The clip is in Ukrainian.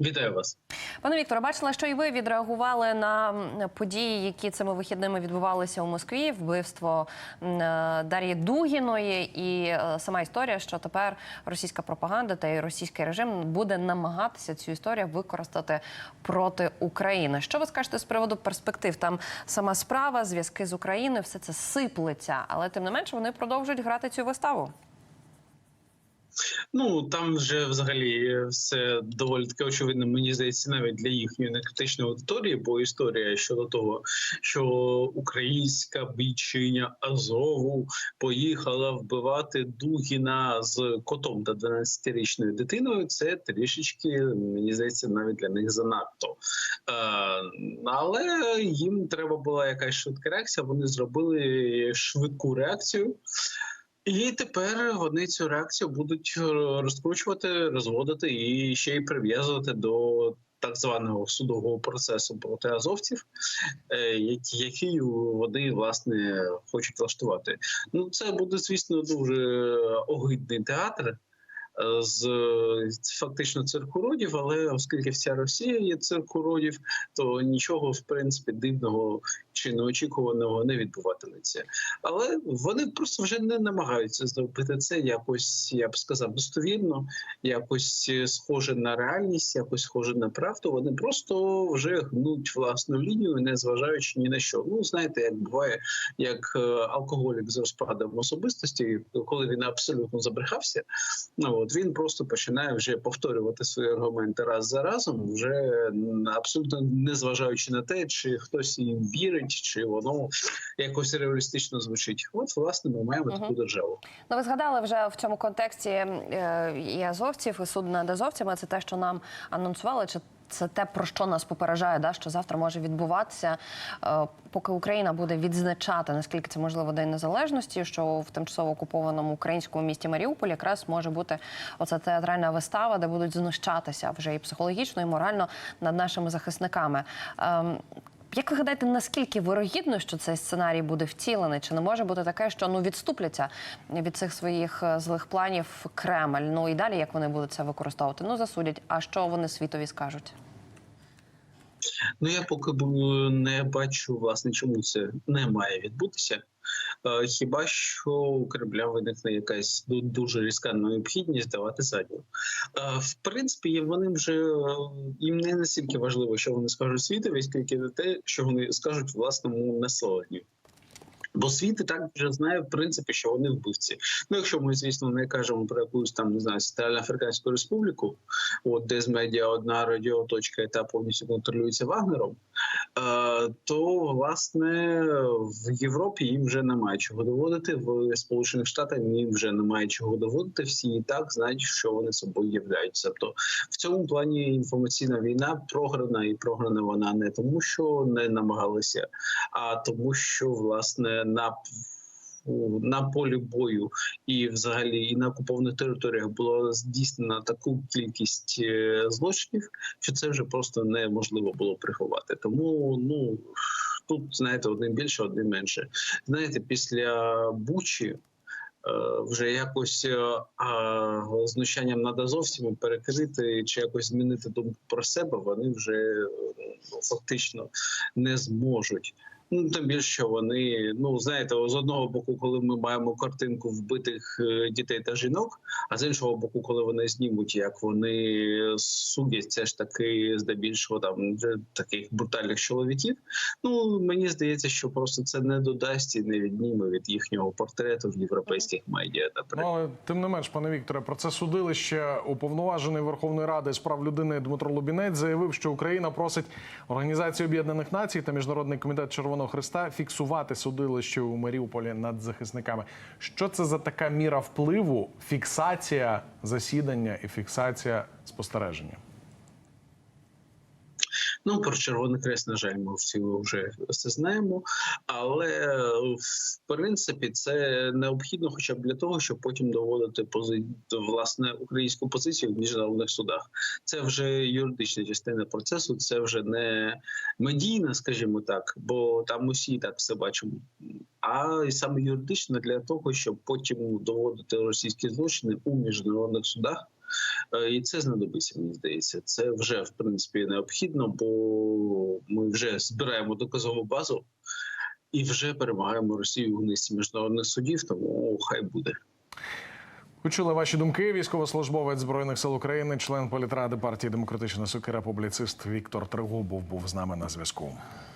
Вітаю вас. Пане Вікторе, бачила, що і ви відреагували на події, які цими вихідними відбувалися у Москві. Вбивство е, Дар'ї Дугіної, і е, сама історія, що тепер російська пропаганда та і російський режим буде намагатися цю історію використати проти України. Що ви скажете з приводу перспектив? Там сама справа, зв'язки з Україною, все це сиплеться, але тим не менше вони продовжують грати цю виставу. Ну там вже взагалі все доволі таки очевидно. Мені здається, навіть для їхньої некритичної аудиторії, бо історія щодо того, що українська бійчиня Азову поїхала вбивати Дугіна з котом та 12-річною дитиною. Це трішечки мені здається, навіть для них занадто. Е, але їм треба була якась швидка реакція. Вони зробили швидку реакцію. І тепер вони цю реакцію будуть розкручувати, розводити і ще й прив'язувати до так званого судового процесу проти азовців, е, який вони власне хочуть влаштувати. Ну це буде звісно дуже огидний театр. З фактично циркуродів, але оскільки вся Росія є циркуродів, то нічого в принципі дивного чи неочікуваного не відбуватиметься. Але вони просто вже не намагаються зробити це якось, я б сказав, достовірно, якось е, схоже на реальність, якось схоже на правду. Вони просто вже гнуть власну лінію, не зважаючи ні на що. Ну знаєте, як буває, як е, алкоголік з розпадом особистості, коли він абсолютно забрехався. Ну от він просто починає вже повторювати свої аргументи раз за разом, вже абсолютно не зважаючи на те, чи хтось їм вірить, чи воно якось реалістично звучить. От власне ми маємо угу. таку державу. Ну, ви згадали вже в цьому контексті е, і азовців, і суд над азовцями. Це те, що нам анонсували. Чи це те, про що нас попереджає, да, що завтра може відбуватися, е, поки Україна буде відзначати, наскільки це можливо День Незалежності, що в тимчасово окупованому українському місті Маріуполь якраз може бути оця театральна вистава, де будуть знущатися вже і психологічно, і морально над нашими захисниками. Як ви гадаєте, наскільки вирогідно, що цей сценарій буде втілений? Чи не може бути таке, що ну відступляться від цих своїх е, злих планів Кремль? Ну і далі як вони будуть це використовувати? Ну засудять. А що вони світові скажуть? Ну я поки не бачу власне, чому це не має відбутися. Е, Хіба що у Кремля виникне якась ду- дуже різка необхідність давати задню. Е, В принципі, вони вже е, їм не настільки важливо, що вони скажуть світові, скільки не те, що вони скажуть власному населенню. Бо світ і так вже знає, в принципі, що вони вбивці. Ну, якщо ми, звісно, не кажемо про якусь там не знаю, Центральноафриканську республіку, от де з медіа одна радіоточка, яка повністю контролюється Вагнером, то власне в Європі їм вже немає чого доводити. В Сполучених Штатах їм вже немає чого доводити. Всі і так знають, що вони собою являються. Тобто в цьому плані інформаційна війна програна, і програна вона не тому, що не намагалися, а тому, що власне на на полі бою і, взагалі, і на окупованих територіях було здійснено таку кількість е, злочинів, що це вже просто неможливо було приховати. Тому ну тут знаєте, одним більше, одним менше. Знаєте, після Бучі. е, Вже якось е, а, знущанням над азовцями перекрити чи якось змінити думку про себе, вони вже е, ну, фактично не зможуть. Ну тим більше що вони ну знаєте, з одного боку, коли ми маємо картинку вбитих е, дітей та жінок, а з іншого боку, коли вони знімуть, як вони судять, це ж таки здебільшого там таких брутальних чоловіків. Ну мені здається, що просто це не додасть і не відніме від їхнього портрету в європейських медіа. Ну, Наприклад. але тим не менш, пане Вікторе, про це судилище уповноважений Верховної Ради з прав людини Дмитро Лубінець заявив, що Україна просить Організацію Об'єднаних Націй та Міжнародний комітет Червоного Христа фіксувати судилище у Маріуполі над захисниками. Що це за така міра впливу, фіксація засідання і фіксація спостереження? Ну про Червоний Хрест, на жаль, ми всі вже все знаємо. Але в принципі це необхідно, хоча б для того, щоб потім доводити пози... власне українську позицію в міжнародних судах. Це вже юридична частина процесу, це вже не медійна, скажімо так, бо там усі так все бачимо. А і саме юридично для того, щоб потім доводити російські злочини у міжнародних судах. Е, І це знадобиться, мені здається. Це вже в принципі необхідно, бо ми вже збираємо доказову базу і вже перемагаємо Росію в низці міжнародних судів. Тому хай буде. Почули ваші думки. Військовослужбовець збройних сил України, член політради партії Демократична Сокира, публіцист Віктор Тригубов був з нами на зв'язку.